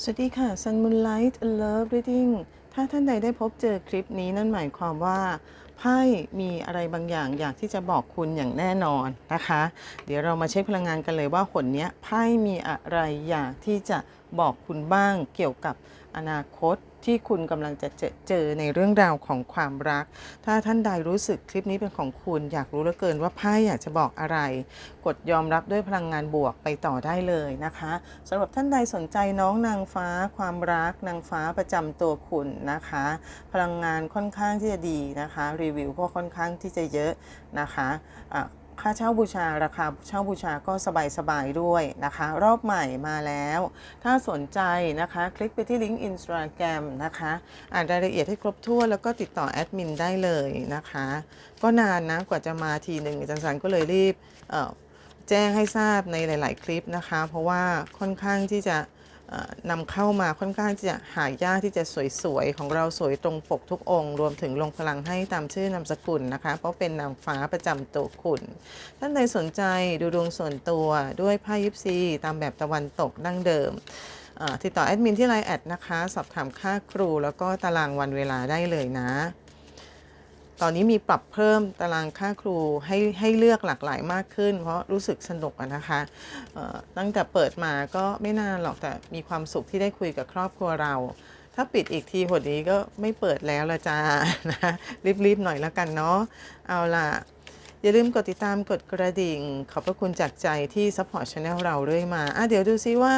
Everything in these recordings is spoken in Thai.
สวัสดีค่ะ Sun Moonlight Love Reading ถ้าท่านใดได้พบเจอคลิปนี้นั่นหมายความว่าไพ่มีอะไรบางอย่างอยากที่จะบอกคุณอย่างแน่นอนนะคะ เดี๋ยวเรามาเช็คพลังงานกันเลยว่าหนนี้ไพ่มีอะไรอยากที่จะ บอกคุณบ้างเกี่ยวกับอนาคตที่คุณกำลังจะเจอเจอในเรื่องราวของความรัก ถ้าท่านใดรู้สึกคลิปนี้เป็นของคุณ อยากรู้เหลือเกินว่าไพ่อยากจะบอกอะไร กดยอมรับด้วยพลังงานบวกไปต่อได้เลยนะคะสำหรับท่านใดสนใจน้องนางฟ้า ความรักนางฟ้าประจำตัวคุณนะคะ พลังงานค่อนข้างที่จะดีนะคะ รีวิวก็ค่อนข้างที่จะเยอะนะคะะ ค่าเช่าบูชาราคาเช่าบูชาก็สบายๆด้วยนะคะ รอบใหม่มาแล้ว ถ้าสนใจนะคะ คลิกไปที่ลิงก์อินสตาแกรมนะคะอ่านรายละเอียดให้ครบถ้วนแล้วก็ติดต่อแอดมินได้เลยนะคะ ก็นานนะกว่าจะมาทีหนึ่งอาจารย์สันก็เลยรีบแจ้งให้ทราบในหลาย ๆ คลิปนะคะ เพราะว่าค่อนข้างที่จะ นำเข้ามาค่อนข้างจะหายากที่จะสวยๆ ของเราสวยตรงปกทุกองค์ รวมถึงลงพลังให้ตามชื่อนามสกุลนะคะ เพราะเป็นนางฟ้าประจำตัวคุณ ท่านใดสนใจดูดวงส่วนตัวด้วยไพ่ยิปซี ตามแบบตะวันตกดั้งเดิมติดต่อแอดมินที่ไลน์แอดนะคะ สอบถามค่าครูแล้วก็ตารางวันเวลาได้เลยนะ ตอนนี้มีปรับเพิ่มตารางค่าครูให้ให้เลือกหลากหลายมากขึ้น เพราะรู้สึกสนุกอะนะคะตั้งแต่เปิดมาก็ไม่นานหรอกแต่มีความสุขที่ได้คุยกับครอบครัวเรา ถ้าปิดอีกทีหดนี้ก็ไม่เปิดแล้วละจ้านะรีบๆหน่อยแล้วกันเนาะเอาล่ะอย่าลืมกดติดตามกดกระดิ่ง ขอบพระคุณจากใจที่ซัพพอร์ตช anel เราเรื่อยมาอะเดี๋ยวดูซิว่า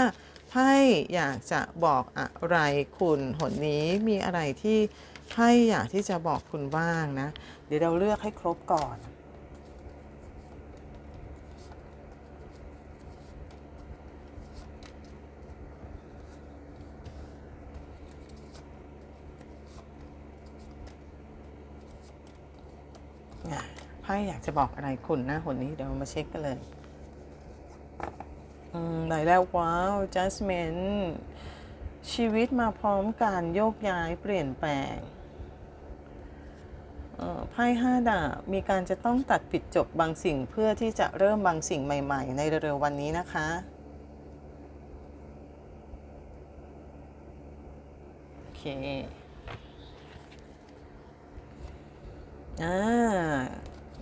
ไพ่อยากจะบอกอะไรคุณหนนี้มีอะไรที่ ไพ่อยากที่จะบอกคุณบ้างนะ เดี๋ยวเราเลือกให้ครบก่อนไพ่อยากจะบอกอะไรคุณนะหนนี้เดี๋ยวมาเช็คกันเลยอืมไหนแล้วว้าว Jasmine ชีวิตมาพร้อมการโยกย้ายเปลี่ยนแปลง ไพ่ห้าดาบมีการจะต้องตัดปิดจบบางสิ่งเพื่อที่จะเริ่มบางสิ่งใหม่ ๆ ในเร็วๆวันนี้นะคะ โอเคอ่า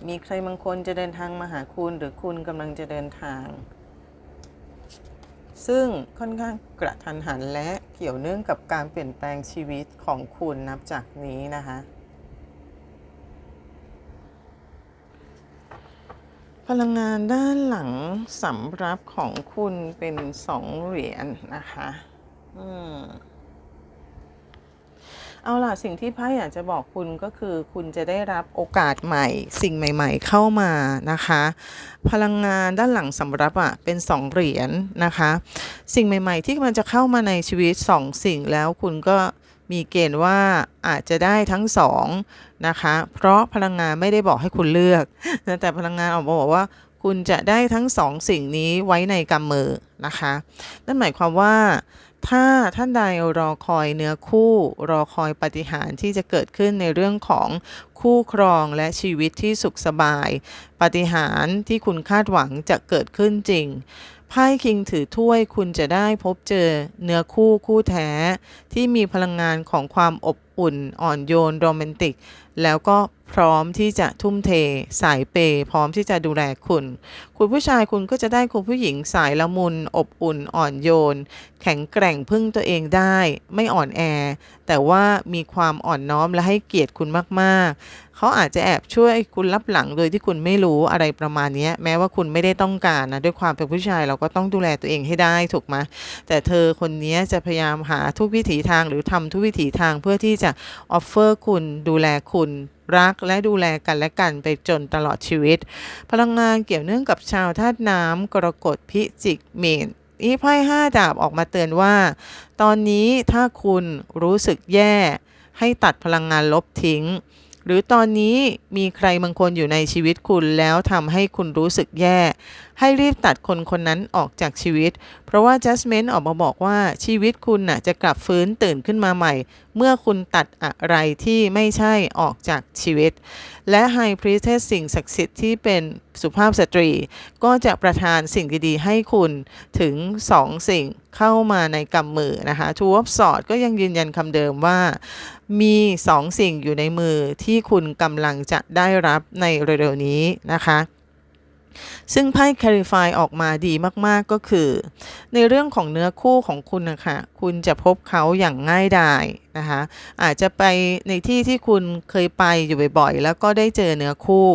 มีใครบางคนจะเดินทางมาหาคุณหรือคุณกำลังจะเดินทาง ซึ่งค่อนข้างกระทันหันและเกี่ยวเนื่องกับการเปลี่ยนแปลงชีวิตของคุณนับจากนี้นะคะ พ ลังงานด้านหลังสำรับของคุณเป็นสองเหรียญนะคะอืมเอาล่ะ สิ่งที่ไพ่อยากจะบอกคุณก็คือคุณจะได้รับโอกาสใหม่ สิ่งใหม่ ๆ เข้ามานะคะ พลังงานด้านหลังสำรับอะเป็นสองเหรียญนะคะ สิ่งใหม่ ๆ ที่มันจะเข้ามาในชีวิตสองสิ่งแล้วคุณก็ มีเกณฑ์ว่าอาจจะได้ทั้งสองนะคะ เพราะพลังงานไม่ได้บอกให้คุณเลือก แต่พลังงานออกมาบอกว่า คุณจะได้ทั้งสองสิ่งนี้ไว้ในกำมือนะคะ นั่นหมายความว่าถ้าท่านใดรอคอยเนื้อคู่รอคอยปาฏิหารย์ที่จะเกิดขึ้นในเรื่องของคู่ครองและชีวิตที่สุขสบายปาฏิหารย์ที่คุณคาดหวังจะเกิดขึ้นจริง ไพ่คิงถือถ้วยคุณจะได้พบเจอเนื้อคู่คู่แท้ ที่มีพลังงานของความอบอุ่นอ่อนโยนโรแมนติก แล้วก็ พร้อมที่จะทุ่มเท สายเปย์พร้อมที่จะดูแลคุณ คุณผู้ชายคุณก็จะได้คุณผู้หญิงสายละมุน อบอุ่นอ่อนโยน แข็งแกร่งพึ่งตัวเองได้ ไม่อ่อนแอ แต่ว่ามีความอ่อนน้อมและให้เกียรติคุณมาก ๆ เขาอาจจะแอบช่วยคุณรับหลังโดยที่คุณไม่รู้อะไรประมาณนี้แม้ว่าคุณไม่ได้ต้องการนะด้วยความเป็นผู้ชายเราก็ต้องดูแลตัวเองให้ได้ถูกไหมแต่เธอคนนี้จะพยายามหาทุกวิถีทางหรือทำทุกวิถีทางเพื่อที่จะออฟเฟอร์คุณดูแลคุณรักและดูแลกันและกันไปจนตลอดชีวิต พลังงานเกี่ยวเนื่องกับชาวธาตุน้ำกรกฎพิจิกเมษนี่ไพ่ห้าดาบออกมาเตือนว่า ตอนนี้ถ้าคุณรู้สึกแย่ ให้ตัดพลังงานลบทิ้ง หรือตอนนี้มีใครบางคนอยู่ในชีวิตคุณแล้วทำให้คุณรู้สึกแย่ ให้รีบตัดคนคนนั้นออกจากชีวิต เพราะว่า Jasmine ออกมาบอกว่าชีวิตคุณน่ะจะกลับฟื้นตื่นขึ้นมาใหม่ เมื่อคุณตัดอะไรที่ไม่ใช่ออกจากชีวิต และ High Priestess สิ่งศักดิ์สิทธิ์ที่เป็นสุภาพสตรี ก็จะประทานสิ่งดีๆให้คุณถึง 2 สิ่งเข้ามาในกำมือนะคะ Two of Swords ก็ยังยืนยันคำเดิมว่ามีสองสิ่งอยู่ในมือที่คุณกำลังจะได้รับในเร็วๆนี้นะคะ ซึ่งไพ่ Clarify ออกมาดีมากๆก็คือ ในเรื่องของเนื้อคู่ของคุณนะคะคุณจะพบเขาอย่างง่ายดายนะคะอาจจะไปในที่ที่คุณเคยไปอยู่บ่อยๆ แล้วก็ได้เจอเนื้อคู่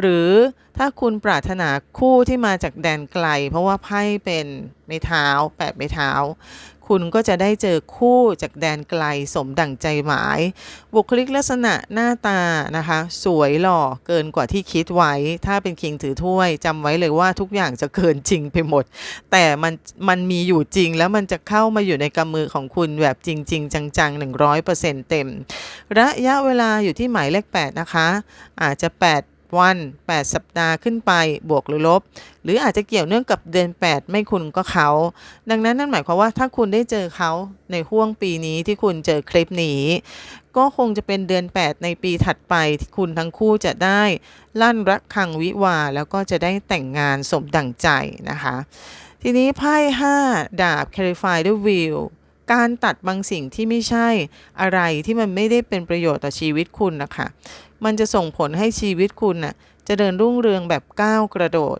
หรือถ้าคุณปรารถนาคู่ที่มาจากแดนไกล เพราะว่าไพ่เป็นไม้เท้าแปดไม้เท้า คุณก็จะได้เจอคู่จากแดนไกลสมดั่งใจหมาย บุคลิกลักษณะหน้าตานะคะ สวยหล่อเกินกว่าที่คิดไว้ ถ้าเป็นคิงถือถ้วยจำไว้เลยว่าทุกอย่างจะเกินจริงไปหมด แต่มันมันมีอยู่จริงแล้วมันจะเข้ามาอยู่ในกำมือของคุณแบบจริง ๆ จังๆ 100%เต็ม ระยะเวลาอยู่ที่หมายเลข 8 นะคะ อาจจะ 8 วัน 8 สัปดาห์ขึ้นไปบวกหรือลบ หรืออาจจะเกี่ยวเนื่องกับเดือน 8 ไม่คุณก็เขา ดังนั้นนั่นหมายความว่าถ้าคุณได้เจอเขาในห่วงปีนี้ที่คุณเจอคลิปนี้ ก็คงจะเป็นเดือน 8 ในปีถัดไปที่คุณทั้งคู่จะได้ลั่นรักคังวิวาแล้วก็จะได้แต่งงานสมดั่งใจนะคะ ทีนี้ไพ่5ดาบ Clarify ด้วยวิวการตัดบางสิ่งที่ไม่ใช่อะไรที่มันไม่ได้เป็นประโยชน์ต่อชีวิตคุณนะคะ มันจะส่งผลให้ชีวิตคุณน่ะจะเดินรุ่งเรืองแบบก้าวกระโดด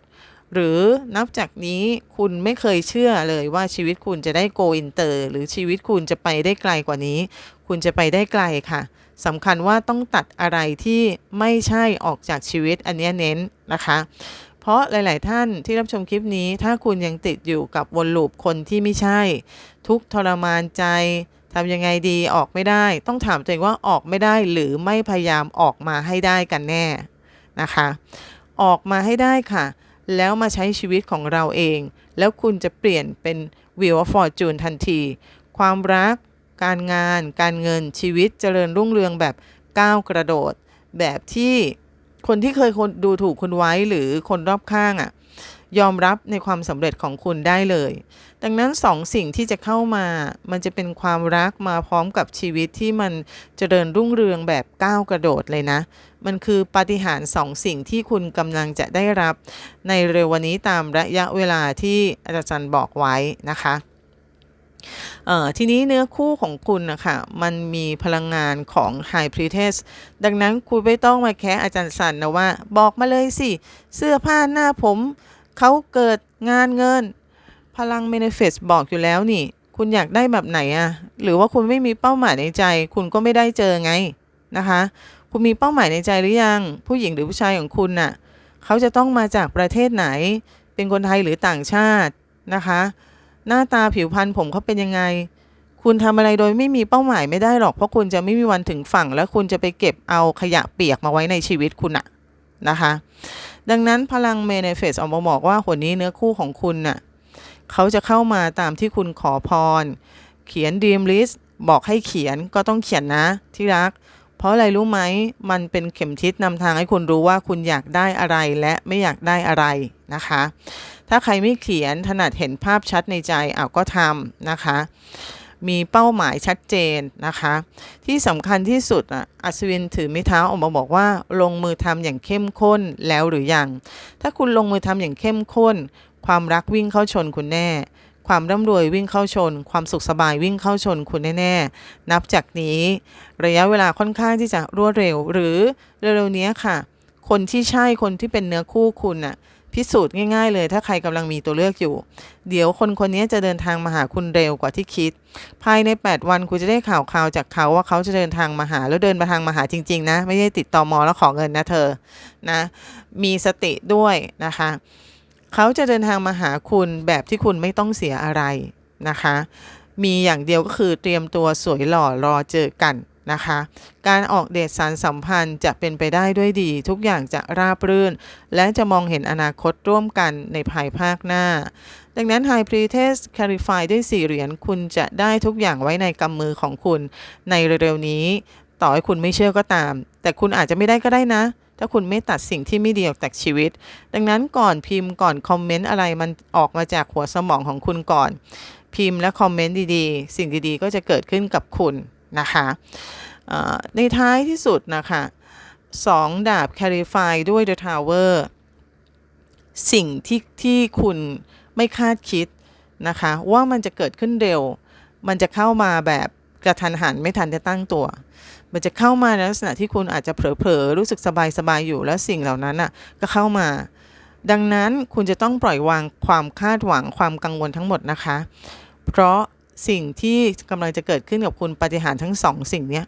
หรือนับจากนี้คุณไม่เคยเชื่อเลยว่าชีวิตคุณจะได้โกอินเตอร์ หรือชีวิตคุณจะไปได้ไกลกว่านี้ คุณจะไปได้ไกลค่ะสำคัญว่าต้องตัดอะไรที่ไม่ใช่ออกจากชีวิตอันนี้เน้นนะคะ เพราะหลาย ๆ ท่านที่รับชมคลิปนี้ ถ้าคุณยังติดอยู่กับวนลูปคนที่ไม่ใช่ ทุกทรมานใจ ทำยังไงดีออกไม่ได้ ต้องถามตัวเองว่าออกไม่ได้หรือไม่พยายามออกมาให้ได้กันแน่นะคะ ออกมาให้ได้ค่ะ แล้วมาใช้ชีวิตของเราเอง แล้วคุณจะเปลี่ยนเป็น Wheel of Fortune ทันที ความรัก การงาน การเงินชีวิตเจริญรุ่งเรืองแบบก้าวกระโดด แบบที่คนที่เคยคนดูถูกคุณไว้หรือคนรอบข้างอะ่ะ ยอมรับในความสำเร็จของคุณได้เลย ดังนั้นสองสิ่งที่จะเข้ามา มันจะเป็นความรักมาพร้อมกับชีวิตที่มันจเจริญรุ่งเรืองแบบก้าวกระโดดเลยนะ มันคือปาฏิหาริย์สองสิ่งที่คุณกำลังจะได้รับ ในเร็ววันนี้ตามระยะเวลาที่อาจารย์บอกไว้นะคะทีนี้เนื้อคู่ของคุณนะคะมันมีพลังงานของ High Priestess ดังนั้นคุณไม่ต้องมาแค่อาจารย์สันนะว่า บอกมาเลยสิ เสื้อผ้าหน้าผม เขาเกิดงานเงิน พลัง Manifest บอกอยู่แล้วนี่ คุณอยากได้แบบไหนอะหรือว่าคุณไม่มีเป้าหมายในใจ คุณก็ไม่ได้เจอไงนะคะ คุณมีเป้าหมายในใจหรือยัง ผู้หญิงหรือผู้ชายของคุณน่ะเขาจะต้องมาจากประเทศไหน เป็นคนไทยหรือต่างชาตินะคะ หน้าตาผิวพรรณผมเขาเป็นยังไง คุณทำอะไรโดยไม่มีเป้าหมายไม่ได้หรอก เพราะคุณจะไม่มีวันถึงฝั่ง และคุณจะไปเก็บเอาขยะเปียกมาไว้ในชีวิตคุณอะนะคะ ดังนั้นพลังเมเนเฟสออกมาบอกว่าคนนี้เนื้อคู่ของคุณน่ะเขาจะเข้ามาตามที่คุณขอพร เขียนดีมลิสบอกให้เขียนก็ต้องเขียนนะที่รัก เพราะอะไรรู้ไหมมันเป็นเข็มทิศนำทางให้คุณรู้ว่าคุณอยากได้อะไรและไม่อยากได้อะไรนะคะ ถ้าใครไม่เขียนถนัดเห็นภาพชัดในใจเอาก็ทำนะคะ มีเป้าหมายชัดเจนนะคะ ที่สำคัญที่สุดอะอัศวินถือไม้เท้าออกมาบอกว่า ลงมือทำอย่างเข้มข้นแล้วหรือยัง ถ้าคุณลงมือทำอย่างเข้มข้น ความรักวิ่งเข้าชนคุณแน่ ความร่ำรวยวิ่งเข้าชน ความสุขสบายวิ่งเข้าชนคุณแน่ๆนับจากนี้ ระยะเวลาค่อนข้างที่จะรวดเร็ว หรือเร็วๆนี้ค่ะ คนที่ใช่คนที่เป็นเนื้อคู่คุณน่ะ พิสูจน์ง่ายๆเลย ถ้าใครกำลังมีตัวเลือกอยู่ เดี๋ยวคนคนนี้จะเดินทางมาหาคุณเร็วกว่าที่คิด ภายใน 8 วันคุณจะได้ข่าวข่าวจากเขาว่าเขาจะเดินทางมาหาแล้วเดินมาทางมาหาจริง ๆ นะ ไม่ใช่ติดต่อมอแล้วขอเงินนะเธอนะมีสติด้วยนะคะ เขาจะเดินทางมาหาคุณแบบที่คุณไม่ต้องเสียอะไรนะคะ มีอย่างเดียวก็คือเตรียมตัวสวยหล่อรอเจอกัน นะคะ การออกเดทสารสัมพันธ์จะเป็นไปได้ด้วยดี ทุกอย่างจะราบรื่น และจะมองเห็นอนาคตร่วมกันในภายภาคหน้า ดังนั้น High Priestess Clarify ด้วยสี่เหรียญคุณจะได้ทุกอย่างไว้ในกำมือของคุณ ในเร็วๆนี้ ต่อให้คุณไม่เชื่อก็ตาม แต่คุณอาจจะไม่ได้ก็ได้นะถ้าคุณไม่ตัดสิ่งที่ไม่ดีออกจากชีวิต ดังนั้นก่อนพิมพ์ก่อนคอมเมนต์อะไรมันออกมาจากหัวสมองของคุณก่อน พิมพ์และคอมเมนต์ดีๆ สิ่งดีๆ ก็จะเกิดขึ้นกับคุณ นะคะในท้ายที่สุดนะคะสองดาบ Clarify ด้วย The Tower สิ่งที่ที่คุณไม่คาดคิดนะคะว่ามันจะเกิดขึ้นเร็ว มันจะเข้ามาแบบกระทันหันไม่ทันจะตั้งตัว มันจะเข้ามาในลักษณะที่คุณอาจจะเผลอๆ รู้สึกสบายๆ อยู่แล้วสิ่งเหล่านั้นอะก็เข้ามา ดังนั้นคุณจะต้องปล่อยวางความคาดหวังความกังวลทั้งหมดนะคะ เพราะ สิ่งที่กำลังจะเกิดขึ้นกับคุณปฏิหารทั้งสองสิ่งเนี้ย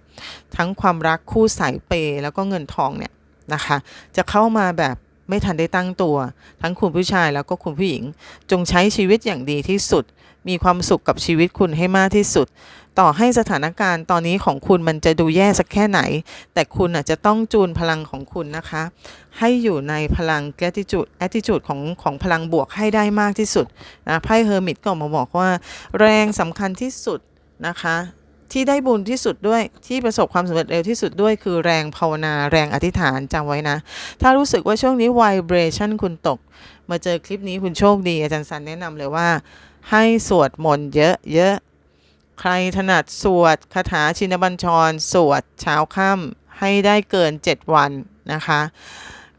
ทั้งความรักคู่สายเปย์แล้วก็เงินทองเนี่ยนะคะจะเข้ามาแบบไม่ทันได้ตั้งตัว ทั้งคุณผู้ชายแล้วก็คุณผู้หญิง จงใช้ชีวิตอย่างดีที่สุด มีความสุขกับชีวิตคุณให้มากที่สุด ต่อให้สถานการณ์ตอนนี้ของคุณมันจะดูแย่สักแค่ไหน แต่คุณอาจจะต้องจูนพลังของคุณนะคะ ให้อยู่ในพลัง gratitude attitude ของของพลังบวกให้ได้มากที่สุดนะไพ่เฮอร์มิตก็ออกมาบอกว่า แรงสำคัญที่สุดนะคะที่ได้บุญที่สุดด้วยที่ประสบความสำเร็จเร็วที่สุดด้วยคือแรงภาวนาแรงอธิษฐานจำไว้นะ ถ้ารู้สึกว่าช่วงนี้ vibration คุณตก มาเจอคลิปนี้คุณโชคดี อาจารย์สันแนะนำเลยว่า ให้สวดมนต์เยอะๆ ใครถนัดสวดคาถาชินบัญชร สวดเช้าค่ำให้ได้เกิน 7 วันนะคะ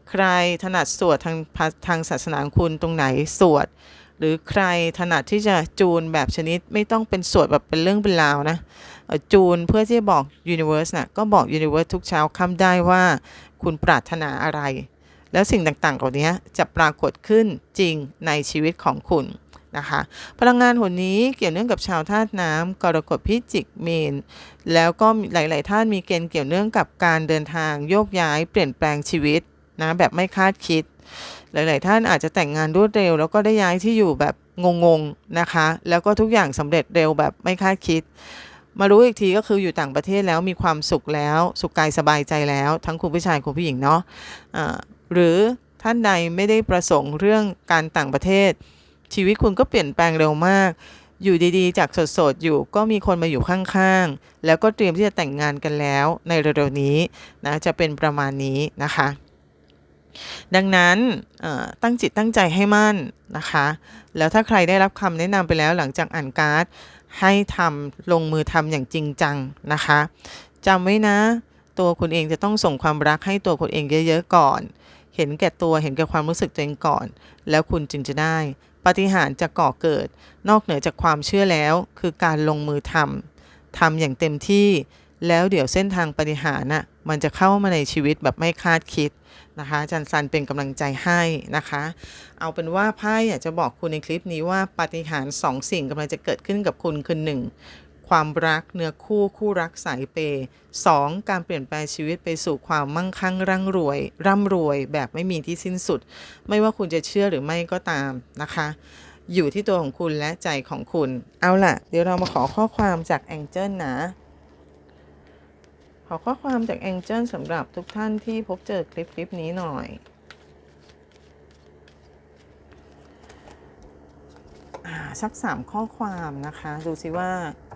ใครถนัดสวดทางทางศาสนาคุณตรงไหนสวด หรือใครถนัดที่จะจูนแบบชนิดไม่ต้องเป็นสวดแบบเป็นเรื่องเป็นราวนะจูนเพื่อที่จะบอก Universe นะก็บอก Universe ทุกเช้าค่ำได้ว่าคุณปรารถนาอะไร แล้วสิ่งต่างๆเหล่านี้จะปรากฏขึ้นจริงในชีวิตของคุณ นะคะ พลังงานหนนี้เกี่ยวเนื่องกับชาวธาตุน้ำกรกฎพิจิกเมน แล้วก็หลาย ๆ ท่านมีเกณฑ์เกี่ยวเนื่องกับการเดินทางโยกย้ายเปลี่ยนแปลงชีวิตนะแบบไม่คาดคิด หลาย ๆ ท่านอาจจะแต่งงานรวดเร็ว แล้วก็ได้ย้ายที่อยู่แบบงง ๆ นะคะ แล้วก็ทุกอย่างสำเร็จเร็วแบบไม่คาดคิด มารู้อีกทีก็คืออยู่ต่างประเทศแล้วมีความสุขแล้วสุขกายสบายใจแล้ว ทั้งคุณผู้ชายคุณผู้หญิงเนาะะหรือท่านใดไม่ได้ประสงค์เรื่องการต่างประเทศ ชีวิตคุณก็เปลี่ยนแปลงเร็วมาก อยู่ดีๆ จากโสดๆอยู่ก็มีคนมาอยู่ข้างๆ แล้วก็เตรียมที่จะแต่งงานกันแล้วในเร็วๆนี้นะจะเป็นประมาณนี้นะคะ ดังนั้นตั้งจิตตั้งใจให้มั่นนะคะ แล้วถ้าใครได้รับคำแนะนำไปแล้วหลังจากอ่านการ์ดให้ทำลงมือทำอย่างจริงจังนะคะจำไว้นะตัวคุณเองจะต้องส่งความรักให้ตัวคุณเองเยอะ ๆ ก่อน เห็นแก่ตัว เห็นแก่ความรู้สึกตัวเองก่อน แล้วคุณจึงจะได้ ปฏิหารจะก่อเกิด นอกเหนือจากความเชื่อแล้ว คือการลงมือทำทำอย่างเต็มที่ แล้วเดี๋ยวเส้นทางปฏิหารน่ะมันจะเข้ามาในชีวิตแบบไม่คาดคิดนะคะจันซันเป็นกำลังใจให้นะคะ เอาเป็นว่าไพ่อยากจะบอกคุณในคลิปนี้ว่าปฏิหารสองสิ่งกำลังจะเกิดขึ้นกับคุณคือหนึ่ง ความรักเนื้อคู่คู่รักสายเปย์สองการเปลี่ยนแปลงชีวิตไปสู่ความมั่งคั่งร่ำรวย ร่ำรวยแบบไม่มีที่สิ้นสุด ไม่ว่าคุณจะเชื่อหรือไม่ก็ตามนะคะ อยู่ที่ตัวของคุณและใจของคุณ เอาล่ะ เดี๋ยวเรามาขอข้อความจากแองเจิลนะขอข้อความจากแองเจิลสำหรับทุกท่านที่พบเจอคลิปคลิปนี้หน่อยอ่าสักสามข้อความนะคะ ดูสิว่า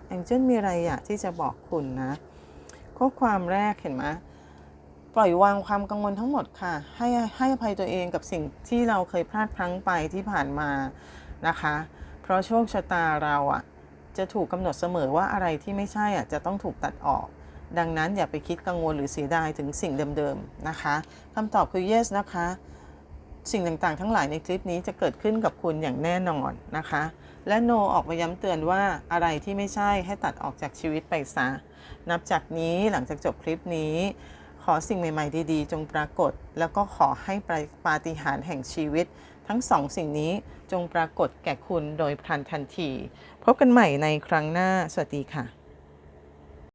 แองเจิลมีอะไรอยากที่จะบอกคุณนะข้อความแรกเห็นไหมปล่อยวางความกังวลทั้งหมดค่ะ ให้ให้อภัยตัวเองกับสิ่งที่เราเคยพลาดพลั้งไปที่ผ่านมานะคะ เพราะโชคชะตาเราอะ่ะจะถูกกำหนดเสมอว่าอะไรที่ไม่ใช่อะจะต้องถูกตัดออก ดังนั้นอย่าไปคิดกังวลหรือเสียดายถึงสิ่งเดิมๆนะคะคำตอบคือ yes นะคะ สิ่งต่างๆ ทั้งหลายในคลิปนี้จะเกิดขึ้นกับคุณอย่างแน่นอนนะคะ และโนออกมาย้ำเตือนว่าอะไรที่ไม่ใช่ให้ตัดออกจากชีวิตไปซะ นับจากนี้หลังจากจบคลิปนี้ ขอสิ่งใหม่ๆดีๆ จงปรากฏ แล้วก็ขอให้ปาฏิหาริย์แห่งชีวิต ทั้งสองสิ่งนี้จงปรากฏแก่คุณโดยพลันทันที พบกันใหม่ในครั้งหน้า สวัสดีค่ะ